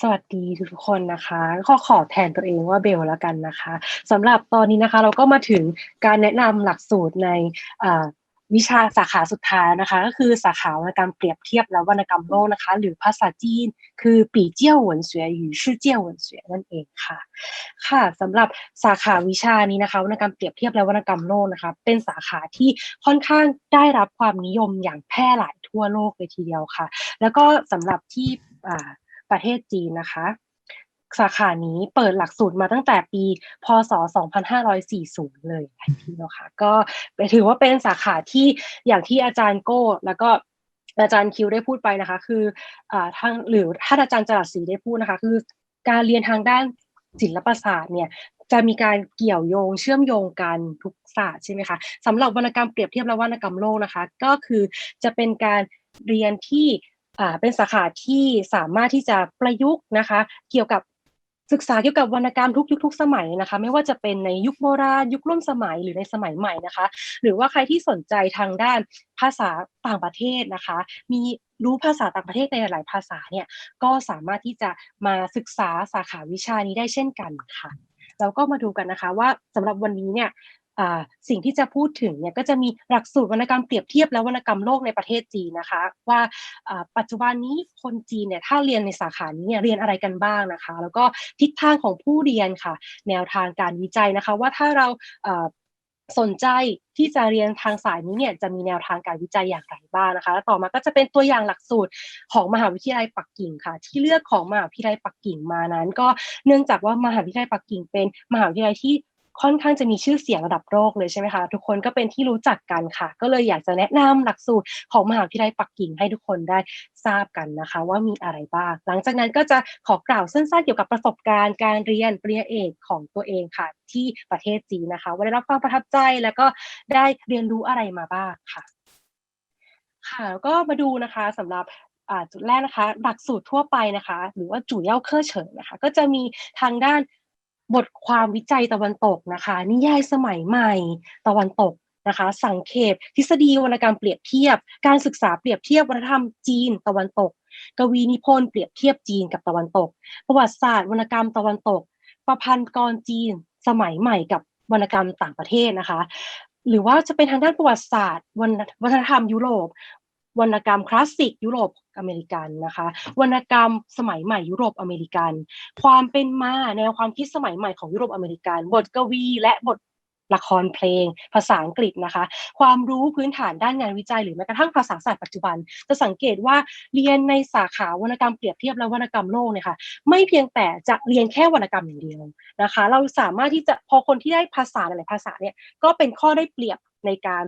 สวัสดีทุกคนนะคะก็ขอแทนตัวเองว่าเบลแล้วกันนะคะสำหรับตอนนี้นะคะเราก็มาถึงการแนะนำหลักสูตรในวิชาสาขาสุดท้ายนะคะ ก็คือสาขาวรรณกรรมเปรียบเทียบและวรรณกรรมโลกนะคะ หรือภาษาจีน คือปีเจี้ยวหวนเสวยหรือชื่อเจี้ยวหวนเสวยนั่นเองค่ะ ค่ะสำหรับสาขาวิชานี้นะคะวรรณกรรมเปรียบเทียบและวรรณกรรมโลกนะคะ เป็นสาขาที่ค่อนข้างได้รับความนิยมอย่างแพร่หลายทั่วโลกเลยทีเดียวค่ะ แล้วก็สำหรับที่ ประเทศจีนนะคะ สาขานี้เปิดหลักสูตรมาตั้งแต่ปี พศ 2540 เลยทีเดียวค่ะ ก็ถือว่าเป็นสาขาที่อย่างที่อาจารย์โก้ แล้วก็อาจารย์คิวได้พูดไปนะคะ คืออทางหรือถ้าอาจารย์จรัสศรีได้พูดนะคะ คือการเรียนทางด้านศิลปศาสตร์เนี่ยจะมีการเกี่ยวโยงเชื่อมโยงกันทุกศาสตร์ใช่ไหมคะสำหรับวรรณกรรมเปรียบเทียบและวรรณกรรมโลกนะคะ ก็คือจะเป็นการเรียนที่ เป็นสาขาที่สามารถที่จะประยุกต์นะคะ เกี่ยวกับศึกษาเกี่ยวกับวรรณกรรมทุกยุคทุกสมัยนะคะ ไม่ว่าจะเป็นในยุคโบราณยุคร่วมสมัยหรือในสมัยใหม่นะคะ หรือว่าใครที่สนใจทางด้านภาษาต่างประเทศนะคะ มีรู้ภาษาต่างประเทศในหลายภาษาเนี่ยก็สามารถที่จะมาศึกษาสาขาวิชานี้ได้เช่นกันค่ะแล้วก็มาดูกันนะคะว่าสำหรับวันนี้เนี่ย สิ่งที่จะพูดถึงเนี่ยก็จะมีหลักสูตรวรรณกรรมเปรียบเทียบและวรรณกรรมโลกในประเทศจีนนะคะ ว่าปัจจุบันนี้คนจีนเนี่ยถ้าเรียนในสาขานี้เรียนอะไรกันบ้างนะคะ แล้วก็ทิศทางของผู้เรียนค่ะ แนวทางการวิจัยนะคะ ว่าถ้าเราสนใจที่จะเรียนทางสายนี้เนี่ยจะมีแนวทางการวิจัยอย่างไรบ้างนะคะแล้วต่อมาก็จะเป็นตัวอย่างหลักสูตรของมหาวิทยาลัยปักกิ่งค่ะ ที่เลือกของมหาวิทยาลัยปักกิ่งมานั้น ก็เนื่องจากว่ามหาวิทยาลัยปักกิ่งเป็นมหาวิทยาลัยที่ ค่อนข้างจะมีชื่อเสียงระดับโลกเลยใช่ไหมคะทุกคนก็เป็นที่รู้จักกันค่ะ ก็เลยอยากจะแนะนำหลักสูตรของมหาวิทยาลัยปักกิ่งให้ทุกคนได้ทราบกันนะคะ ว่ามีอะไรบ้าง หลังจากนั้นก็จะขอกล่าวสั้นๆเกี่ยวกับประสบการณ์การเรียนปริญญาเอกของตัวเองค่ะ ที่ประเทศจีนนะคะ ว่าได้รับความประทับใจแล้วก็ได้เรียนรู้อะไรมาบ้างค่ะ ค่ะก็มาดูนะคะสำหรับจุดแรกนะคะ หลักสูตรทั่วไปนะคะ หรือว่าจู่เย่าเคอร์เฉิงนะคะ ก็จะมีทางด้าน บทความวิจัยตะวันตกนะคะ นิยายสมัยใหม่ตะวันตกนะคะ สังเขปทฤษฎีวรรณกรรมเปรียบเทียบ การศึกษาเปรียบเทียบวัฒนธรรมจีนตะวันตก กวีนิพนธ์เปรียบเทียบจีนกับตะวันตก ประวัติศาสตร์วรรณกรรมตะวันตก ประพันธ์กรจีน สมัยใหม่กับวรรณกรรมต่างประเทศนะคะ หรือว่าจะเป็นทางด้านประวัติศาสตร์วัฒนธรรมยุโรปวรรณกรรมคลาสสิกยุโรป อเมริกันนะคะ วรรณกรรมสมัยใหม่ยุโรปอเมริกัน ความเป็นมาแนวความคิดสมัยใหม่ของยุโรปอเมริกัน บทกวีและบทละครเพลง ภาษาอังกฤษนะคะ ความรู้พื้นฐานด้านงานวิจัยหรือแม้กระทั่งภาษาศาสตร์ปัจจุบัน จะสังเกตว่าเรียนในสาขาวรรณกรรมเปรียบเทียบและวรรณกรรมโลกเนี่ยค่ะไม่เพียงแต่จะเรียนแค่วรรณกรรมอย่างเดียวนะคะ เราสามารถที่จะพอคนที่ได้ภาษาหลายภาษาเนี่ยก็เป็นข้อได้เปรียบ ในการ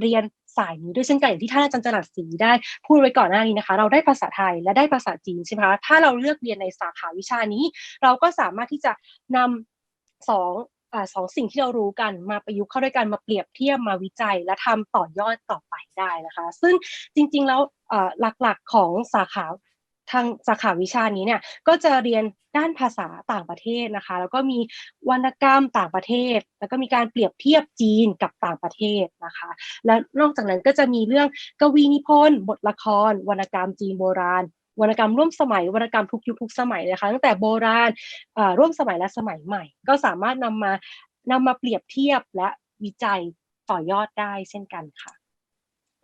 เรียนสายนี้ด้วยเช่นกันอย่างที่ท่านอาจารย์จรัสศรีได้พูดไว้ก่อนหน้านี้นะคะ เราได้ภาษาไทยและได้ภาษาจีนใช่ไหมคะถ้าเราเลือกเรียนในสาขาวิชานี้ เราก็สามารถที่จะนำสองสองสิ่งที่เรารู้กันมาประยุกต์เข้าด้วยกันมาเปรียบเทียบมาวิจัย และทำต่อยอดต่อไปได้นะคะ ซึ่งจริงๆแล้วหลักๆของสาขา ทางสาขาวิชานี้เนี่ยก็จะเรียนด้านภาษาต่างประเทศนะคะ แล้วก็มีวรรณกรรมต่างประเทศ แล้วก็มีการเปรียบเทียบจีนกับต่างประเทศนะคะ และนอกจากนั้นก็จะมีเรื่องกวีนิพนธ์ บทละคร วรรณกรรมจีนโบราณวรรณกรรมร่วมสมัยวรรณกรรมทุกยุคทุกสมัยนะคะตั้งแต่โบราณร่วมสมัยและสมัยใหม่ ก็สามารถนำมานำมาเปรียบเทียบและวิจัยต่อยอดได้เช่นกันค่ะ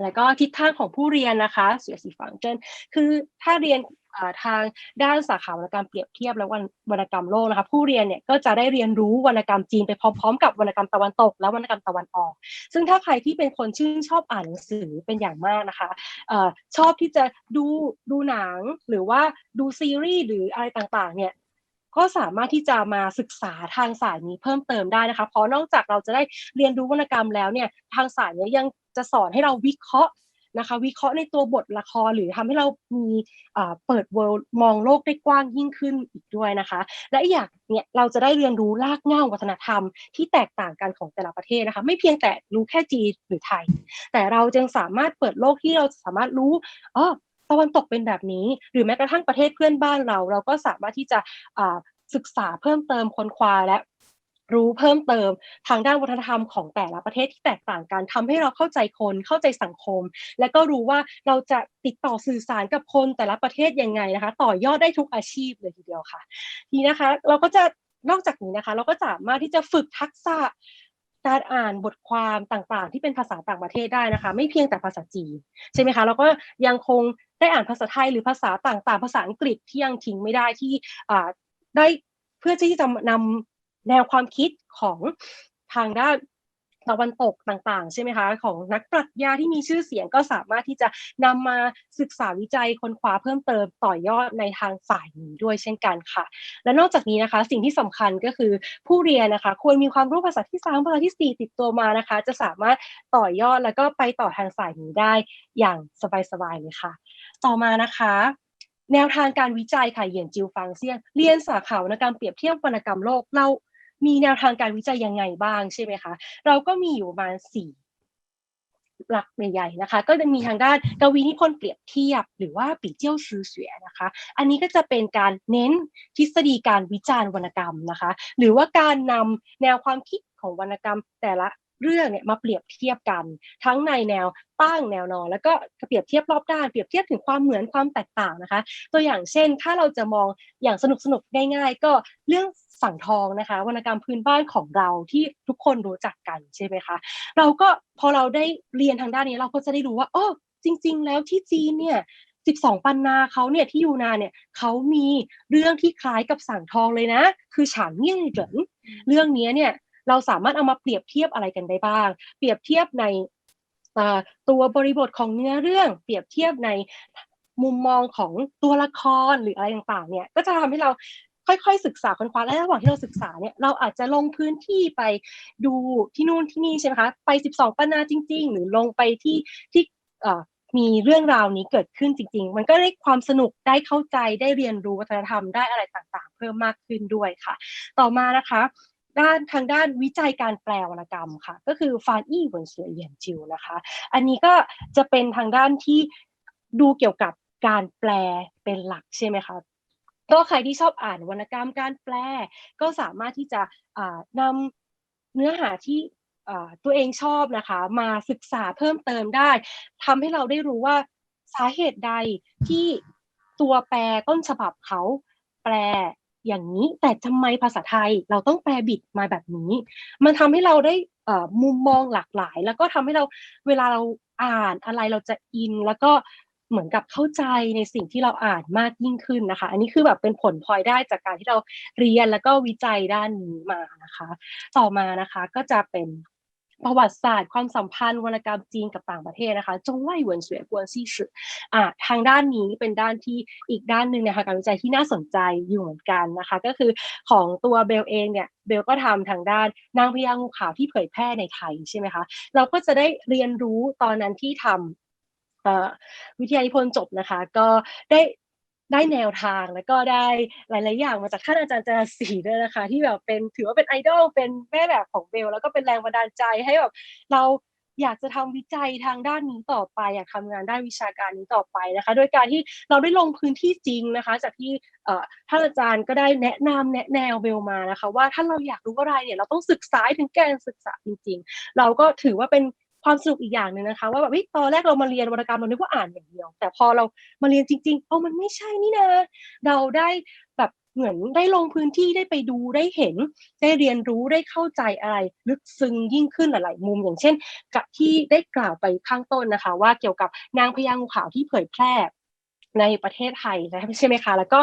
แล้วก็ทิศทางของผู้เรียนนะคะเสียสีฝังเจนคือถ้าเรียนทางด้านสาขาวรรณกรรมเปรียบเทียบและวรรณกรรมโลกนะคะผู้เรียนเนี่ยก็จะได้เรียนรู้วรรณกรรมจีนไปพร้อมๆกับวรรณกรรมตะวันตก และวรรณกรรมตะวันออก ซึ่งถ้าใครที่เป็นคนชื่นชอบอ่านหนังสือเป็นอย่างมากนะคะชอบที่จะดูดูหนังหรือว่าดูซีรีส์หรืออะไรต่างๆเนี่ย ก็สามารถที่จะมาศึกษาทางสายนี้เพิ่มเติมได้นะคะ เพราะนอกจากเราจะได้เรียนรู้วรรณกรรมแล้วเนี่ยทางสายนี้ยังจะสอนให้เราวิเคราะห์นะคะ วิเคราะห์ในตัวบทละครหรือทำให้เรามีเปิดเวิลด์มองโลกได้กว้างยิ่งขึ้นอีกด้วยนะคะ และอีกอย่างเนี่ยเราจะได้เรียนรู้รากเหง้าวัฒนธรรมที่แตกต่างกันของแต่ละประเทศนะคะ ไม่เพียงแต่รู้แค่จีนหรือไทย แต่เราจึงสามารถเปิดโลกที่เราสามารถรู้อ๋อะวันตกเป็นแบบนี้ หรือแม้กระทั่งประเทศเพื่อนบ้านเรา เราก็สามารถที่จะศึกษาเพิ่มเติมค้นคว้าและรู้เพิ่มเติมทางด้านวัฒนธรรมของแต่ละประเทศที่แตกต่างกันทำให้เราเข้าใจคนเข้าใจสังคม และก็รู้ว่าเราจะติดต่อสื่อสารกับคนแต่ละประเทศยังไงนะคะ ต่อยอดได้ทุกอาชีพเลยทีเดียวค่ะ ทีนะคะ เราก็จะนอกจากนี้นะคะ เราก็สามารถที่จะฝึกทักษะการอ่านบทความต่างๆ ที่เป็นภาษาต่างประเทศได้นะคะ ไม่เพียงแต่ภาษาจีนใช่ไหมคะเราก็ยังคง ได้อ่านภาษาไทยหรือภาษาต่างๆ ภาษาอังกฤษที่ยังทิ้งไม่ได้ที่ได้เพื่อที่จะนำแนวความคิดของทางด้าน ตะวันตกต่างๆ ใช่ไหมคะของนักปรัชญาที่มีชื่อเสียงก็สามารถที่จะนำมาศึกษาวิจัยค้นคว้าเพิ่มเติมต่อยอดในทางฝ่ายนี้ด้วยเช่นกันค่ะ และนอกจากนี้นะคะ สิ่งที่สำคัญก็คือผู้เรียนนะคะ ควรมีความรู้ภาษาที่สามภาษาที่ 4 ติดตัวมานะคะ จะสามารถต่อยอดแล้วก็ไปต่อทางสายนี้ได้อย่างสบายๆเลยค่ะ ต่อมานะคะแนวทางการวิจัยค่ะเหยียนจิวฟังเซียนเรียนสาขาวรรณกรรมเปรียบเทียบวรรณกรรมโลกเรา มีแนวทางการวิจัยยังไงบ้างใช่ไหมคะ เราก็มีอยู่ประมาณสี่หลักใหญ่ๆนะคะ ก็จะมีทางด้านกวีนิพนธ์เปรียบเทียบ หรือว่าปีเจี้ยวซื้อเสียนะคะ อันนี้ก็จะเป็นการเน้นทฤษฎีการวิจารณ์วรรณกรรมนะคะ หรือว่าการนำแนวความคิดของวรรณกรรมแต่ละ เรื่องเนี่ยมาเปรียบเทียบกัน ทั้งในแนวตั้งแนวนอน แล้วก็เปรียบเทียบรอบด้านเปรียบเทียบถึงความเหมือนความแตกต่างนะคะ ตัวอย่างเช่น ถ้าเราจะมองอย่างสนุกสนุกง่ายๆ ก็เรื่องสั่งทองนะคะวรรณกรรมพื้นบ้านของเราที่ทุกคนรู้จักกันใช่ไหมคะเราก็พอเราได้เรียนทางด้านนี้เราก็จะได้รู้ว่าอ๋อจริง ๆ แล้วที่จีนเนี่ย12ปันนาเขาเนี่ยที่ยูนานเนี่ยเขามีเรื่องที่คล้ายกับสั่งทองเลยนะ คือฉานเมี่ยงเหรินเรื่องนี้เนี่ย เราสามารถเอามาเปรียบเทียบอะไรกันได้บ้าง เปรียบเทียบในตัวบริบทของเนื้อเรื่อง เปรียบเทียบในมุมมองของตัวละครหรืออะไรต่างๆเนี่ยก็จะทำให้เราค่อยๆ ศึกษาค้นคว้าและระหว่างที่เราศึกษาเนี่ยเราอาจจะลงพื้นที่ไปดูที่นู่นที่นี่ใช่ไหมคะไป 12ปันาจริง ๆ หรือลงไปที่ที่มีเรื่องราวนี้เกิดขึ้นจริง ๆ มันก็ได้ความสนุกได้เข้าใจได้เรียนรู้วัฒนธรรมได้อะไรต่างๆ เพิ่มมากขึ้นด้วยค่ะ ต่อมานะคะ ด้านทางด้านวิจัยการแปลวรรณกรรมค่ะ ก็คือฟานอี้เหวินเสือเหยียนจิวนะคะ อันนี้ก็จะเป็นทางด้านที่ดูเกี่ยวกับการแปลเป็นหลักใช่ไหมคะก็ใครที่ชอบอ่านวรรณกรรมการแปลก็สามารถที่จะนำเนื้อหาที่ตัวเองชอบนะคะ มาศึกษาเพิ่มเติมได้ทำให้เราได้รู้ว่าสาเหตุใดที่ตัวแปลต้นฉบับเขาแปล อย่างนี้ แต่ทำไมภาษาไทยเราต้องแปลบิดมาแบบนี้ มันทำให้เราได้มุมมองหลากหลาย แล้วก็ทำให้เราเวลาเราอ่านอะไรเราจะอิน แล้วก็เหมือนกับเข้าใจในสิ่งที่เราอ่านมากยิ่งขึ้นนะคะ อันนี้คือแบบเป็นผลพลอยได้จากการที่เราเรียนแล้วก็วิจัยด้านนี้มานะคะ ต่อมานะคะก็จะเป็น ประวัติศาสตร์ความสัมพันธ์วรรณกรรมจีนกับต่างประเทศนะคะจงไล่เหวินเสวยกวนซี่สืออ่าทางด้านนี้เป็นด้านที่อีกด้านหนึ่งนะคะการวิจัยที่น่าสนใจอยู่เหมือนกันนะคะ ก็คือของตัวเบลเองเนี่ยเบลก็ทำทางด้านนางพญางูขาวที่เผยแพร่ในไทยใช่ไหมคะเราก็จะได้เรียนรู้ตอนนั้นที่ทำวิทยานิพนธ์จบนะคะ ก็ได้ ได้แนวทางแล้วก็ได้หลาย ๆ อย่างมาจากท่านอาจารย์จารศรีด้วยนะคะ ที่แบบเป็นถือว่าเป็นไอดอลเป็นแม่แบบของเบล แล้วก็เป็นแรงบันดาลใจให้แบบเราอยากจะทำวิจัยทางด้านนี้ต่อไป อยากทำงานด้านวิชาการนี้ต่อไปนะคะ โดยการที่เราได้ลงพื้นที่จริงนะคะ จากที่ท่านอาจารย์ก็ได้แนะนำแนะแนวเบลมานะคะ ว่าถ้าเราอยากรู้อะไรเนี่ยเราต้องศึกษาถึงแกนศึกษาจริง ๆ เราก็ถือว่าเป็น ความสนุกอีกอย่างหนึ่งนะคะ ว่าแบบตอนแรกเรามาเรียนวรรณกรรมเรานึกว่าอ่านอย่างเดียว แต่พอเรามาเรียนจริงๆ เอามันไม่ใช่นี่นะเราได้แบบเหมือนได้ลงพื้นที่ได้ไปดูได้เห็น ได้เรียนรู้ได้เข้าใจอะไร ลึกซึ้งยิ่งขึ้นหลาย ๆ มุมอย่างเช่น กับที่ได้กล่าวไปข้างต้นนะคะ ว่าเกี่ยวกับนางพญางูขาวที่เผยแพร่ในประเทศไทยใช่ไหมคะ แล้วก็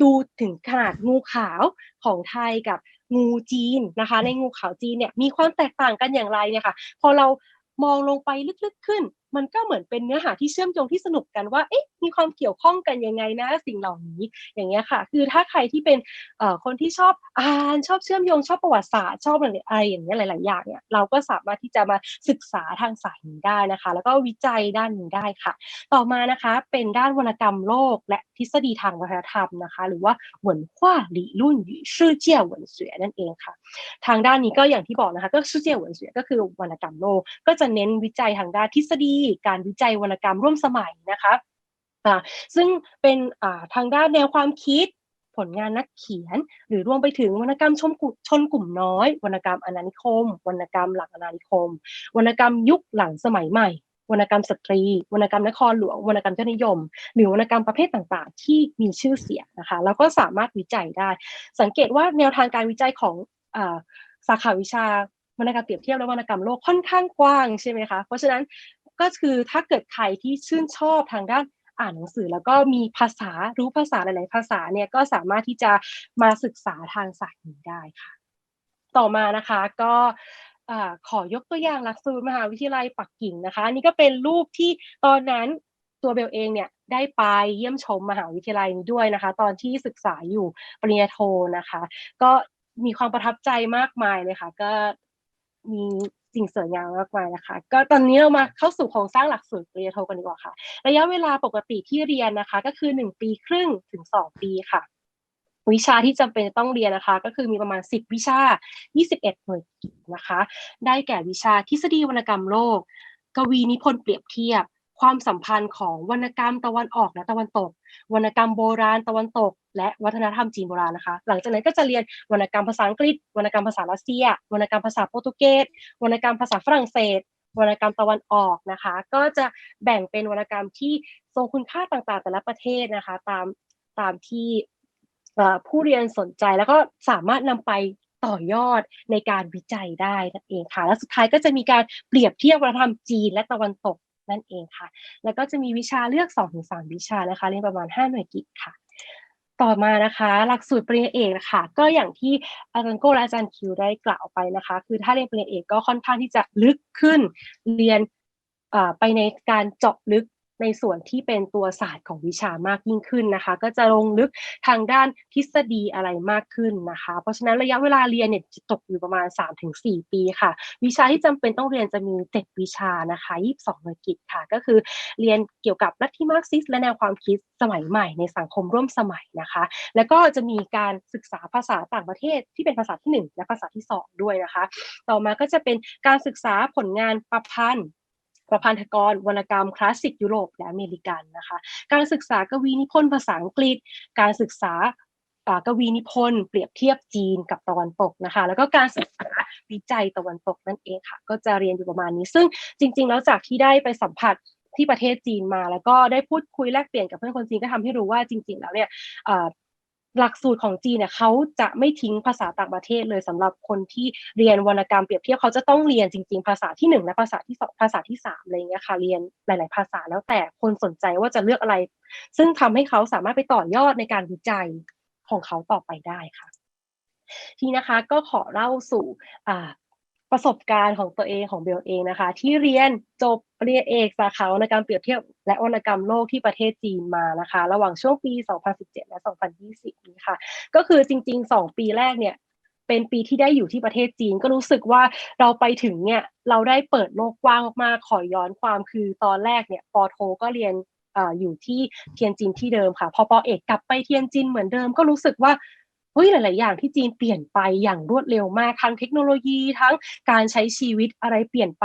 ดูถึงขนาดงูขาวของไทยกับงูจีนนะคะ ในงูขาวจีนเนี่ยมีความแตกต่างกันอย่างไรเนี่ยค่ะ พอเรา มองลงไปลึกๆขึ้น มันก็เหมือนเป็นเนื้อหาที่เชื่อมโยงที่สนุกกันว่าเอ๊ะมีความเกี่ยวข้องกันยังไงนะสิ่งเหล่านี้อย่างเงี้ยค่ะ คือถ้าใครที่เป็นคนที่ชอบอ่านชอบเชื่อมโยงชอบประวัติศาสตร์ชอบอะไรอะไรอย่างเงี้ยหลาย ๆ อย่างเนี่ยเราก็สามารถที่จะมาศึกษาทางสายนี้ได้นะคะ แล้วก็วิจัยด้านนี้ได้ค่ะ ต่อมานะคะเป็นด้านวรรณกรรมโลก และทฤษฎีทางวัฒนธรรมนะคะ หรือว่าหวนขว้าหลี่รุ่นหรือชื่อเจียหวนเสวยนั่นเองค่ะ ทางด้านนี้ก็อย่างที่บอกนะคะ ก็ชื่อเจียหวนเสวยก็คือวรรณกรรมโลก ก็จะเน้นวิจัยทางด้านทฤษฎีการวิจัยวรรณกรรมร่วมสมัยนะคะซึ่งเป็นทางด้านแนวความคิดผลงานนักเขียน หรือรวมไปถึงวรรณกรรมชมชนกลุ่มน้อย วรรณกรรมอนานิคม วรรณกรรมหลังอนานิคม วรรณกรรมยุคหลังสมัยใหม่ วรรณกรรมสตรี วรรณกรรมนครหลวง วรรณกรรมเจ้านิยม หรือวรรณกรรมประเภทต่างๆ ที่มีชื่อเสียงนะคะ แล้วก็สามารถวิจัยได้ สังเกตว่าแนวทางการวิจัยของสาขาวิชาวรรณกรรมเปรียบเทียบและวรรณกรรมโลกค่อนข้างกว้างใช่ไหมคะ เพราะฉะนั้น ก็คือถ้าเกิดใครที่ชื่นชอบทางด้านอ่านหนังสือ แล้วก็มีภาษารู้ภาษาหลาย ๆ ภาษาเนี่ยก็สามารถที่จะมาศึกษาทางสายนี้ได้ค่ะ ต่อมานะคะก็ขอยกตัวอย่างหลักสูตรมหาวิทยาลัยปักกิ่งนะคะนี่ก็เป็นรูปที่ตอนนั้นตัวเบลเองเนี่ยได้ไปเยี่ยมชมมหาวิทยาลัยนี้ด้วยนะคะ ตอนที่ศึกษาอยู่ปริญญาโทนะคะ ก็มีความประทับใจมากมายเลยค่ะ ก็มี สิ่งสวยงามมากมายนะคะ ก็ตอนนี้เรามาเข้าสู่โครงสร้างหลักสูตรปริญญาโทกันดีกว่าค่ะ ระยะเวลาปกติที่เรียนนะคะ ก็คือ 1 ปีครึ่งถึง 2 ปีค่ะ วิชาที่จำเป็นต้องเรียนนะคะ ก็คือมีประมาณ 10 วิชา 21 หน่วยกิจนะคะ ได้แก่วิชาทฤษฎีวรรณกรรมโลก กวีนิพนธ์เปรียบเทียบความสัมพันธ์ของวรรณกรรมตะวันออกและตะวันตก วรรณกรรมโบราณตะวันตก และวัฒนธรรมจีนโบราณนะคะ หลังจากนั้นก็จะเรียนวรรณกรรมภาษาอังกฤษวรรณกรรมภาษารัสเซียวรรณกรรมภาษาโปรตุเกสวรรณกรรมภาษาฝรั่งเศสวรรณกรรมตะวันออกนะคะ ก็จะแบ่งเป็นวรรณกรรมที่ทรงคุณค่าต่างๆ แต่ละประเทศนะคะ ตามตามที่ผู้เรียนสนใจแล้วก็สามารถนำไปต่อยอดในการวิจัยได้นั่นเองค่ะ และสุดท้ายก็จะมีการเปรียบเทียบวัฒนธรรมจีนและตะวันตกนั่นเองค่ะ แล้วก็จะมีวิชาเลือก 2-3 วิชานะคะ เรียนประมาณ 5 หน่วยกิจค่ะ ต่อมานะคะ หลักสูตรปริญญาเอกนะคะก็อย่างที่อาจารย์โก้และอาจารย์คิวได้กล่าวไปนะคะ คือถ้าเรียนปริญญาเอกก็ค่อนข้างที่จะลึกขึ้นเรียนไปในการเจาะลึก ในส่วนที่เป็นตัวศาสตร์ของวิชามากยิ่งขึ้นนะคะ ก็จะลงลึกทางด้านทฤษฎีอะไรมากขึ้นนะคะ เพราะฉะนั้นระยะเวลาเรียนเนี่ยจะตกอยู่ประมาณ 3-4 ปีค่ะ วิชาที่จำเป็นต้องเรียนจะมี 7 วิชานะคะ22หน่วยกิจค่ะ ก็คือเรียนเกี่ยวกับลัทธิมาร์กซิสและแนวความคิดสมัยใหม่ในสังคมร่วมสมัยนะคะ แล้วก็จะมีการศึกษาภาษาต่างประเทศที่เป็นภาษาที่ 1 และภาษาที่ 2 ด้วยนะคะ ต่อมาก็จะเป็นการศึกษาผลงานประพันธ์ ประพันธกรวรรณกรรมคลาสสิกยุโรปและอเมริกันนะคะ การศึกษากวีนิพนธ์ภาษาอังกฤษ การศึกษากวีนิพนธ์เปรียบเทียบจีนกับตะวันตกนะคะ แล้วก็การศึกษาวิจัยตะวันตกนั่นเองค่ะ ก็จะเรียนอยู่ประมาณนี้ ซึ่งจริง ๆ แล้วจากที่ได้ไปสัมผัสที่ประเทศจีนมา แล้วก็ได้พูดคุยแลกเปลี่ยนกับเพื่อนคนจีนก็ทำให้รู้ว่าจริง ๆ แล้วเนี่ย หลักสูตรของจีนเนี่ยเขาจะไม่ทิ้งภาษาต่างประเทศเลยสำหรับคนที่เรียนวรรณกรรมเปรียบเทียบเขาจะต้องเรียนจริง ๆ ภาษาที่1และภาษาที่2ภาษาที่3อะไรเงี้ยค่ะเรียนหลาย ๆ ภาษาแล้วแต่คนสนใจว่าจะเลือกอะไร ซึ่งทำให้เขาสามารถไปต่อยอดในการวิจัยของเขาต่อไปได้ค่ะ ทีนะคะก็ขอเล่าสู่ ประสบการณ์ของตัวเองของเบลเองนะคะ ที่เรียนจบปริญญาเอกสาขาวรรณกรรมเปรียบเทียบและวรรณกรรมโลกที่ประเทศจีนมานะคะ ระหว่างช่วงปี 2017 และ 2020 นี้ค่ะ ก็คือจริง ๆ 2 ปีแรกเนี่ยเป็นปีที่ได้อยู่ที่ประเทศจีนก็รู้สึกว่าเราไปถึงเนี่ยเราได้เปิดโลกกว้างมากๆขอย้อนความคือตอนแรกเนี่ยปอโทก็เรียนออยู่ที่เทียนจินที่เดิมค่ะ พอปอเอกกลับไปเทียนจินเหมือนเดิมก็รู้สึกว่า เฮ้ยหลาย ๆ อย่างที่จีนเปลี่ยนไปอย่างรวดเร็วมากทั้งเทคโนโลยีทั้งการใช้ชีวิตอะไรเปลี่ยนไป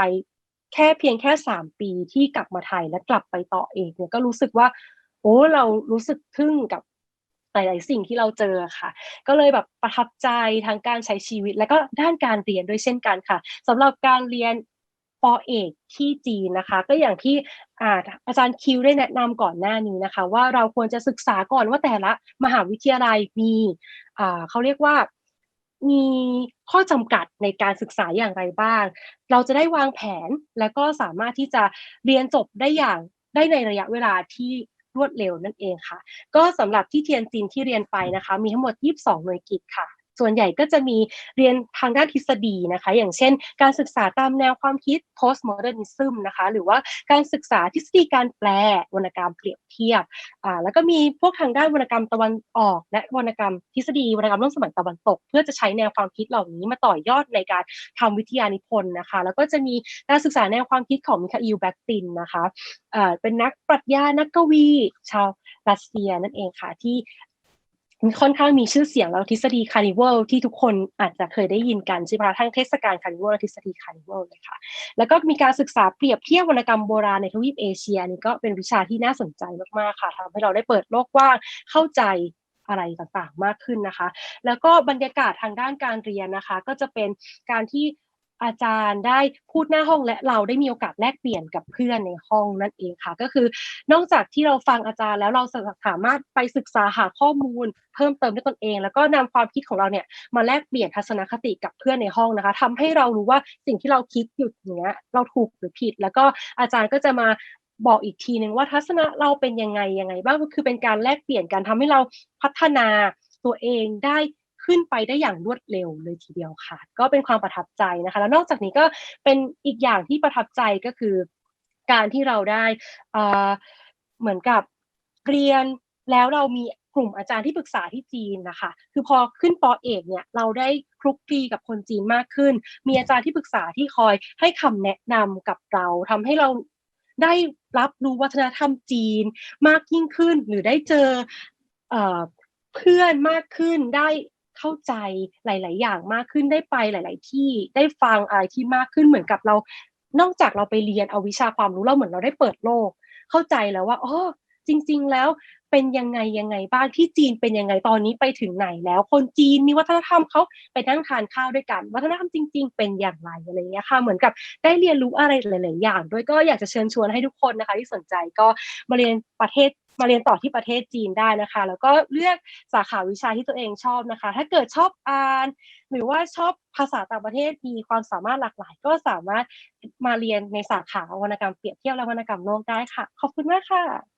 แค่เพียงแค่สามปีที่กลับมาไทยและกลับไปต่อเองเนี่ยก็รู้สึกว่าโอ้เรารู้สึกทึ่งกับหลาย ๆ สิ่งที่เราเจอค่ะ ก็เลยแบบประทับใจทางการใช้ชีวิต และก็ด้านการเรียนด้วยเช่นกันค่ะสำหรับการเรียนปอเอกที่จีนนะคะ ก็อย่างที่ อาจารย์คิวได้แนะนำก่อนหน้านี้นะคะ ว่าเราควรจะศึกษาก่อนว่าแต่ละมหาวิทยาลัยมีเขาเรียกว่ามีข้อจำกัดในการศึกษาอย่างไรบ้าง เราจะได้วางแผนและก็สามารถที่จะเรียนจบได้อย่างได้ในระยะเวลาที่รวดเร็วนั่นเองค่ะ ก็สำหรับที่เทียนจินที่เรียนไปนะคะ มีทั้งหมด 22 หน่วยกิจค่ะ ส่วนใหญ่ก็จะมีเรียนทางด้านทฤษฎีนะคะ อย่างเช่น การศึกษาตามแนวความคิด postmodernism นะคะ หรือว่าการศึกษาทฤษฎีการแปลวรรณกรรมเปรียบเทียบอ่าแล้วก็มีพวกทางด้านวรรณกรรมตะวันออก และวรรณกรรมทฤษฎีวรรณกรรมร่วมสมัยตะวันตก เพื่อจะใช้แนวความคิดเหล่านี้มาต่อยอดในการทำวิทยานิพนธ์นะคะ แล้วก็จะมีการศึกษาแนวความคิดของมิคาอิลแบ็กตินนะคะอ่าเป็นนักปรัชญานักกวีชาวรัสเซียนั่นเองค่ะที่ ค่อนข้างมีชื่อเสียงแล้วทฤษฎีคาร์นิวัลที่ทุกคนอาจจะเคยได้ยินกันใช่ไหมทั้งเทศกาลคาร์นิวัลและทฤษฎีคาร์นิวัลเลยค่ะ แล้วก็มีการศึกษาเปรียบเทียบวรรณกรรมโบราณในทวีปเอเชียนี่ก็เป็นวิชาที่น่าสนใจมากๆค่ะทำให้เราได้เปิดโลกกว้างเข้าใจอะไรต่างๆมากขึ้นนะคะ แล้วก็บรรยากาศทางด้านการเรียนนะคะ ก็จะเป็นการที่ อาจารย์ได้พูดหน้าห้องและเราได้มีโอกาสแลกเปลี่ยนกับเพื่อนในห้องนั่นเองค่ะ ก็คือนอกจากที่เราฟังอาจารย์แล้วเราสามารถไปศึกษาหาข้อมูล เพิ่มเติมด้วยตนเอง แล้วก็นำความคิดของเราเนี่ยมาแลกเปลี่ยนทัศนคติกับเพื่อนในห้องนะคะทำให้เรารู้ว่าสิ่งที่เราคิดอยู่อย่างเงี้ยเราถูกหรือผิด แล้วก็อาจารย์ก็จะมาบอกอีกทีหนึ่งว่าทัศนะเราเป็นยังไงยังไงบ้างก็คือเป็นการแลกเปลี่ยนกันทำให้เราพัฒนาตัวเองได้ ขึ้นไปได้อย่างรวดเร็วเลยทีเดียวค่ะ ก็เป็นความประทับใจนะคะ แล้วนอกจากนี้ก็เป็นอีกอย่างที่ประทับใจก็คือ การที่เราได้เหมือนกับเรียนแล้วเรามีกลุ่มอาจารย์ที่ปรึกษาที่จีนนะคะ คือพอขึ้นปอเอกเนี่ยเราได้คลุกคลีกับคนจีนมากขึ้น มีอาจารย์ที่ปรึกษาที่คอยให้คำแนะนำกับเราทำให้เราได้รับรู้วัฒนธรรมจีนมากยิ่งขึ้น หรือได้เจอเพื่อนมากขึ้นได้ เข้าใจหลาย ๆ อย่างมากขึ้นได้ไปหลาย ๆ ที่ได้ฟังอะไรที่มากขึ้นเหมือนกับเรา นอกจากเราไปเรียนเอาวิชาความรู้เราเหมือนเราได้เปิดโลก เข้าใจแล้วว่าอ๋อจริง ๆ แล้วเป็นยังไงยังไงบ้างที่จีนเป็นยังไงตอนนี้ไปถึงไหนแล้ว คนจีนมีวัฒนธรรมเขาไปนั่งทานข้าวด้วยกัน วัฒนธรรมจริง ๆ เป็นอย่างไรอะไรเงี้ยค่ะเหมือนกับได้เรียนรู้อะไรหลาย ๆ อย่าง ด้วยก็อยากจะเชิญชวนให้ทุกคนนะคะ ที่สนใจก็มาเรียนประเทศ มาเรียนต่อที่ประเทศจีนได้นะคะ แล้วก็เลือกสาขาวิชาที่ตัวเองชอบนะคะ ถ้าเกิดชอบอ่าน หรือว่าชอบภาษาต่างประเทศมีความสามารถหลากหลาย ก็สามารถมาเรียนในสาขาวรรณกรรมเปรียบเทียบและวรรณกรรมโลกได้ค่ะ ขอบคุณมากค่ะ